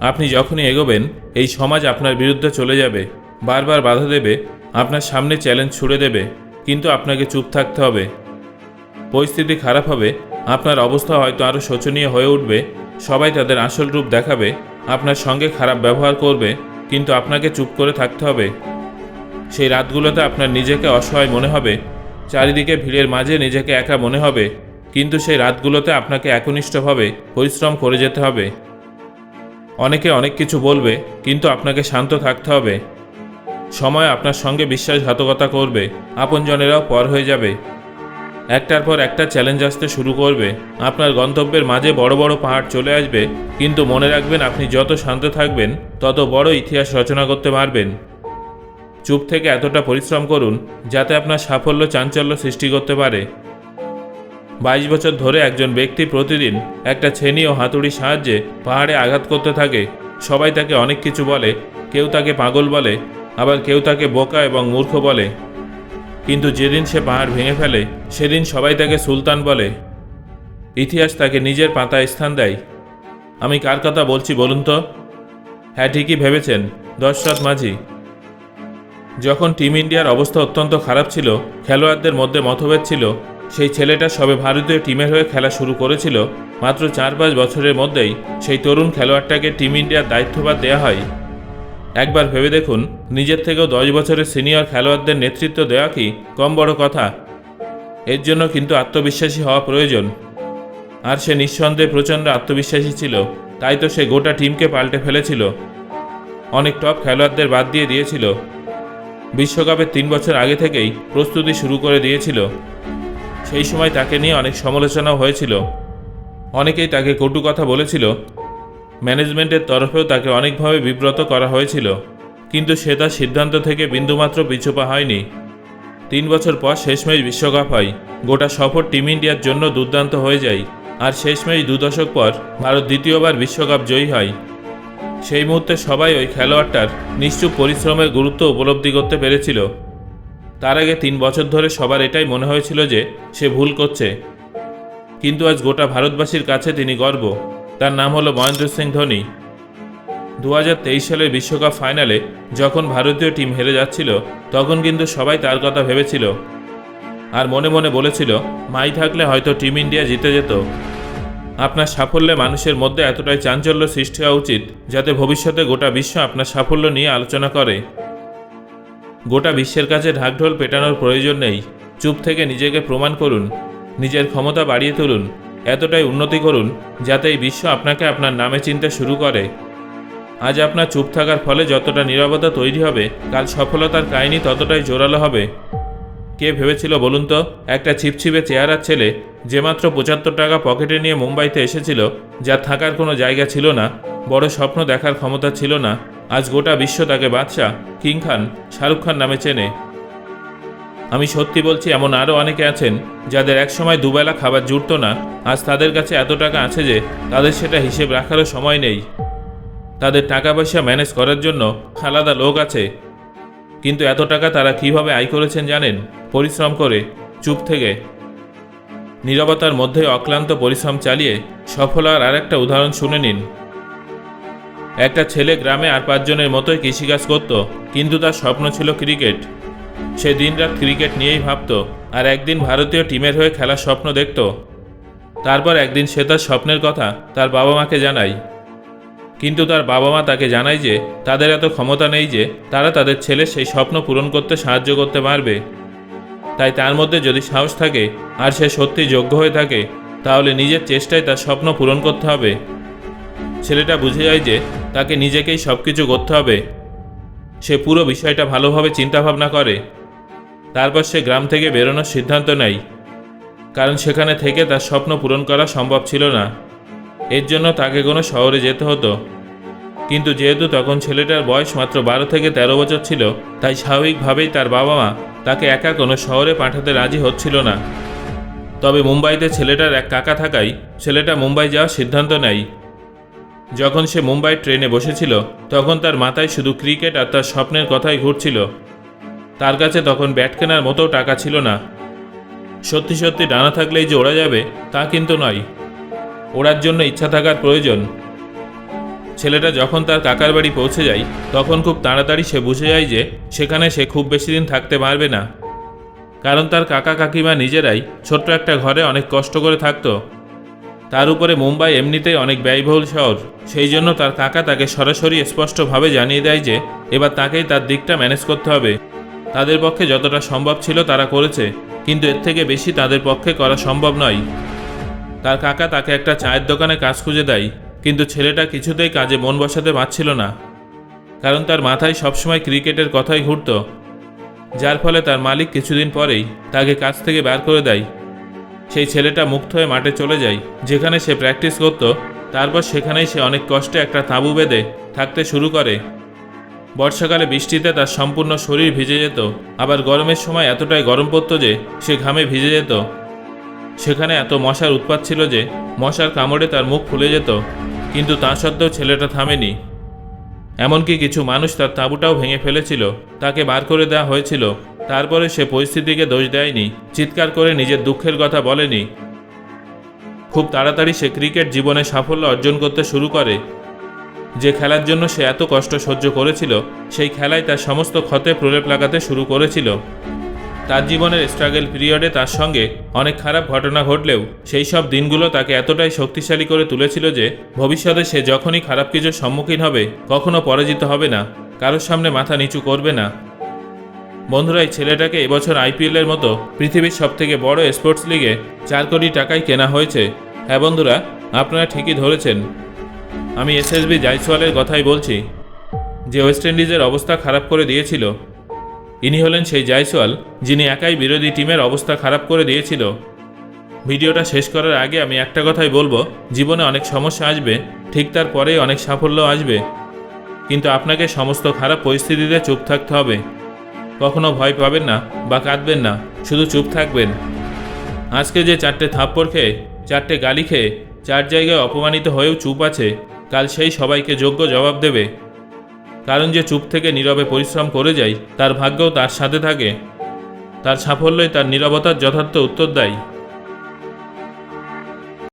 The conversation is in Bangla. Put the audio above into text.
আপনি যখনই এগোবেন, এই সমাজ আপনার বিরুদ্ধে চলে যাবে। বারবার বাধা দেবে, আপনার সামনে চ্যালেঞ্জ ছুড়ে দেবে, কিন্তু আপনাকে চুপ থাকতে হবে। পরিস্থিতি খারাপ হবে, আপনার অবস্থা হয়তো আরও শোচনীয় হয়ে উঠবে, সবাই তাদের আসল রূপ দেখাবে, আপনার সঙ্গে খারাপ ব্যবহার করবে, কিন্তু আপনাকে চুপ করে থাকতে হবে। সেই রাতগুলোতে আপনার নিজেকে অসহায় মনে হবে, চারিদিকে ভিড়ের মাঝে নিজেকে একা মনে হবে, কিন্তু সেই রাতগুলোতে আপনাকে একনিষ্ঠভাবে পরিশ্রম করে যেতে হবে। অনেকে অনেক কিছু বলবে, কিন্তু আপনাকে শান্ত থাকতে হবে। সময় আপনার সঙ্গে বিশ্বাসঘাতকতা করবে, আপনজনেরাও পর হয়ে যাবে। একটার পর একটা চ্যালেঞ্জ আসতে শুরু করবে। আপনার গন্তব্যের মাঝে বড় বড় পাহাড় চলে আসবে, কিন্তু মনে রাখবেন আপনি যত শান্ত থাকবেন, তত বড় ইতিহাস রচনা করতে পারবেন। চুপ থেকে এতটা পরিশ্রম করুন, যাতে আপনার সাফল্য চাঞ্চল্য সৃষ্টি করতে পারে। বাইশ বছর ধরে একজন ব্যক্তি প্রতিদিন একটা ছেনি ও হাতুড়ির সাহায্যে পাহাড়ে আঘাত করতে থাকে। সবাই তাকে অনেক কিছু বলে। কেউ তাকে পাগল বলে, আবার কেউ তাকে বোকা এবং মূর্খ বলে। কিন্তু যেদিন সে পাহাড় ভেঙে ফেলে, সেদিন সবাই তাকে সুলতান বলে। ইতিহাস তাকে নিজের পাতায় স্থান দেয়। আমি কার কথা বলছি বলুন তো? হ্যাঁ ঠিকই ভেবেছেন দশরথ মাঝি। যখন টিম ইন্ডিয়ার অবস্থা অত্যন্ত খারাপ ছিল, খেলোয়াড়দের মধ্যে মতভেদ ছিল সেই ছেলেটা সবে ভারতীয় টিমের হয়ে খেলা শুরু করেছিল, মাত্র চার পাঁচ বছরের মধ্যেই সেই তরুণ খেলোয়াড়টাকে টিম ইন্ডিয়ার দায়িত্বভার দেওয়া হয়। একবার ভেবে দেখুন, নিজের থেকেও দশ বছরের সিনিয়র খেলোয়াড়দের নেতৃত্ব দেওয়া কি কম বড় কথা। এর জন্য কিন্তু আত্মবিশ্বাসী হওয়া প্রয়োজন। আর সে নিঃসন্দেহে প্রচণ্ড আত্মবিশ্বাসী ছিল, তাই তো সে গোটা টিমকে পাল্টে ফেলেছিল। অনেক টপ খেলোয়াড়দের বাদ দিয়ে দিয়েছিল। বিশ্বকাপের তিন বছর আগে থেকেই প্রস্তুতি শুরু করে দিয়েছিল। সেই সময় তাকে নিয়ে অনেক সমালোচনাও হয়েছিল। অনেকেই তাকে কটু কথা বলেছিল। ম্যানেজমেন্টের তরফেও তাকে অনেকভাবে বিব্রত করা হয়েছিল। কিন্তু সে তার সিদ্ধান্ত থেকে বিন্দুমাত্র পিছুপা হয়নি। তিন বছর পর শেষ ম্যাচ বিশ্বকাপ হয়। গোটা সফর টিম ইন্ডিয়ার জন্য দুর্দান্ত হয়ে যায়। আর শেষ ম্যাচ দু দশক পর ভারত দ্বিতীয়বার বিশ্বকাপ জয়ী হয়। সেই মুহূর্তে সবাই ওই খেলোয়াড়টার নিশ্চুপ পরিশ্রমের গুরুত্ব উপলব্ধি করতে পেরেছিল। তার আগে তিন বছর ধরে সবার এটাই মনে হয়েছিল যে সে ভুল করছে। কিন্তু আজ গোটা ভারতবাসীর কাছে তিনি গর্ব। তার নাম হলো মহেন্দ্র সিং ধোনি। দু হাজার তেইশ সালের বিশ্বকাপ ফাইনালে যখন ভারতীয় টিম হেরে যাচ্ছিল, তখন কিন্তু সবাই তার কথা ভেবেছিল। আর মনে মনে বলেছিল, মাই থাকলে হয়তো টিম ইন্ডিয়া জিতে যেত। আপনার সাফল্যে মানুষের মধ্যে এতটাই চাঞ্চল্য সৃষ্টি হওয়া উচিত, যাতে ভবিষ্যতে গোটা বিশ্ব আপনার সাফল্য নিয়ে আলোচনা করে। গোটা বিশ্বের কাছে ঢাকঢোল পেটানোর প্রয়োজন নেই। চুপ থেকে নিজেকে প্রমাণ করুন, নিজের ক্ষমতা বাড়িয়ে তুলুন, এতটাই উন্নতি করুন, যাতে এই বিশ্ব আপনাকে আপনার নামে চিনতে শুরু করে। আজ আপনার চুপ থাকার ফলে যতটা নীরবতা তৈরি হবে, কাল সফলতার কাহিনী ততটাই জোরালো হবে। কে ভেবেছিল বলুন তো, একটা ছিপছিপে চেহারার ছেলে যে মাত্র পঁচাত্তর টাকা পকেটে নিয়ে মুম্বাইতে এসেছিল যার থাকার কোনো জায়গা ছিল না, বড় স্বপ্ন দেখার ক্ষমতা ছিল না আজ গোটা বিশ্ব তাকে বাদশাহ, কিং খান, শাহরুখ খান নামে চেনে। আমি সত্যি বলছি, এমন আরও অনেকে আছেন যাদের একসময় দুবেলা খাবার জুটতো না। আজ তাদের কাছে এত টাকা আছে যে তাদের সেটা হিসেব রাখারও সময় নেই। তাদের টাকা পয়সা ম্যানেজ করার জন্য আলাদা লোক আছে। কিন্তু এত টাকা তারা কীভাবে আয় করেছেন জানেন? পরিশ্রম করে, চুপ থেকে। নীরবতার মধ্যে অক্লান্ত পরিশ্রম চালিয়ে সফল হওয়ার আরেকটা উদাহরণ শুনে নিন। একটা ছেলে গ্রামে আর পাঁচজনের মতোই কৃষিকাজ করত, কিন্তু তার স্বপ্ন ছিল ক্রিকেট। সে দিনরাত ক্রিকেট নিয়েই ভাবত, আর একদিন ভারতীয় টিমের হয়ে খেলার স্বপ্ন দেখত। তারপর একদিন সে তার স্বপ্নের কথা তার বাবা মাকে জানায়। কিন্তু তার বাবা মা তাকে জানায় যে, তাদের এত ক্ষমতা নেই যে, তারা তাদের ছেলের সেই স্বপ্ন পূরণ করতে সাহায্য করতে পারবে। তাই তার মধ্যে যদি সাহস থাকে, আর সে সত্যি যোগ্য হয়ে থাকে, তাহলে নিজের চেষ্টায় তার স্বপ্ন পূরণ করতে হবে। ছেলেটা বুঝে যায় যে তাকে নিজেকেই সব কিছু করতে হবে। সে পুরো বিষয়টা ভালোভাবে চিন্তাভাবনা করে। তারপর সে গ্রাম থেকে বেরোনোর সিদ্ধান্ত নেয়। কারণ সেখানে থেকে তার স্বপ্ন পূরণ করা সম্ভব ছিল না। এর জন্য তাকে কোনো শহরে যেতে হতো। কিন্তু যেহেতু তখন ছেলেটার বয়স মাত্র বারো থেকে তেরো বছর ছিল, তাই স্বাভাবিকভাবেই তার বাবা মা তাকে একা কোনো শহরে পাঠাতে রাজি হচ্ছিল না। তবে মুম্বাইতে ছেলেটার এক কাকা থাকায় ছেলেটা মুম্বাই যাওয়ার সিদ্ধান্ত নেয়। যখন সে মুম্বাই ট্রেনে বসেছিল, তখন তার মাথায় শুধু ক্রিকেট আর তার স্বপ্নের কথাই ঘুরছিল। তার কাছে তখন ব্যাট কেনার মতো টাকা ছিল না। সত্যি সত্যি ডানা থাকলেই যে ওড়া যাবে, তা কিন্তু নয়। ওড়ার জন্য ইচ্ছা থাকার প্রয়োজন। ছেলেটা যখন তার কাকার বাড়ি পৌঁছে যায়, তখন খুব তাড়াতাড়ি সে বুঝে যায় যে সেখানে সে খুব বেশি দিন থাকতে পারবে না। কারণ তার কাকা কাকিমা নিজেরাই ছোট্ট একটা ঘরে অনেক কষ্ট করে থাকতো। তার উপরে মুম্বাই এমনিতেই অনেক ব্যয়বহুল শহর। সেই জন্য তার কাকা তাকে সরাসরি স্পষ্টভাবে জানিয়ে দেয় যে, এবার তাকেই তার দিকটা ম্যানেজ করতে হবে। তাদের পক্ষে যতটা সম্ভব ছিল তারা করেছে, কিন্তু এর থেকে বেশি তাদের পক্ষে করা সম্ভব নয়। তার কাকা তাকে একটা চায়ের দোকানে কাজ খুঁজে দেয়, কিন্তু ছেলেটা কিছুতেই কাজে মন বসাতে পারছিল না। কারণ তার মাথায় সবসময় ক্রিকেটের কথাই ঘুরত। যার ফলে তার মালিক কিছুদিন পরেই তাকে কাজ থেকে বার করে দেয়। সেই ছেলেটা মুক্ত হয়ে মাঠে চলে যায়, যেখানে সে প্র্যাকটিস করত। তারপর সেখানেই সে অনেক কষ্টে একটা তাঁবু বেঁধে থাকতে শুরু করে। বর্ষাকালে বৃষ্টিতে তার সম্পূর্ণ শরীর ভিজে যেত, আবার গরমের সময় এতটাই গরম পড়তো যে সে ঘামে ভিজে যেত। সেখানে এত মশার উৎপাত ছিল যে মশার কামড়ে তার মুখ ফুলে যেত, কিন্তু তা সত্ত্বেও ছেলেটা থামেনি। এমনকি কিছু মানুষ তার তাঁবুটাও ভেঙে ফেলেছিল, তাকে বার করে দেওয়া হয়েছিল। তারপরে সে পরিস্থিতিকে দোষ দেয়নি, চিৎকার করে নিজের দুঃখের কথা বলেনি। খুব তাড়াতাড়ি সে ক্রিকেট জীবনে সাফল্য অর্জন করতে শুরু করে। যে খেলার জন্য সে এত কষ্ট সহ্য করেছিল, সেই খেলায় তার সমস্ত ক্ষতে প্রলেপ লাগাতে শুরু করেছিল। তার জীবনের স্ট্রাগল পিরিয়ডে তার সঙ্গে অনেক খারাপ ঘটনা ঘটলেও সেই সব দিনগুলো তাকে এতটাই শক্তিশালী করে তুলেছিল যে ভবিষ্যতে সে যখনই খারাপ কিছুর সম্মুখীন হবে, কখনো পরাজিত হবে না, কারোর সামনে মাথা নিচু করবে না। বন্ধুরা, এই ছেলেটাকে এবছর আইপিএলের মতো পৃথিবীর সবথেকে বড় স্পোর্টস লিগে চার কোটি টাকায় কেনা হয়েছে। হ্যাঁ বন্ধুরা, আপনারা ঠিকই ধরেছেন। আমি এসএসবি জাইসওয়ালের কথাই বলছি, যে ওয়েস্ট ইন্ডিজের অবস্থা খারাপ করে দিয়েছিল। ইনি হলেন সেই জাইসওয়াল, যিনি একাই বিরোধী টিমের অবস্থা খারাপ করে দিয়েছিল। ভিডিওটা শেষ করার আগে আমি একটা কথাই বলব, জীবনে অনেক সমস্যা আসবে, ঠিক তার পরেই অনেক সাফল্য আসবে। কিন্তু আপনাকে সমস্ত খারাপ পরিস্থিতিতে চুপ থাকতে হবে। কখনো ভয় পাবেন না বা কাঁদবেন না, শুধু চুপ থাকবেন। আজকে যে চারটে থাপ্পড় খেয়ে, চারটে গালি খেয়ে, চার জায়গায় অপমানিত হয়েও চুপ আছে, কাল সেই সবাইকে যোগ্য জবাব দেবে। কারণ যে চুপ থেকে নীরবে পরিশ্রম করে যায়, তার ভাগ্যও তার সাথে থাকে। তার সাফল্যই তার নীরবতার যথার্থ উত্তর দেয়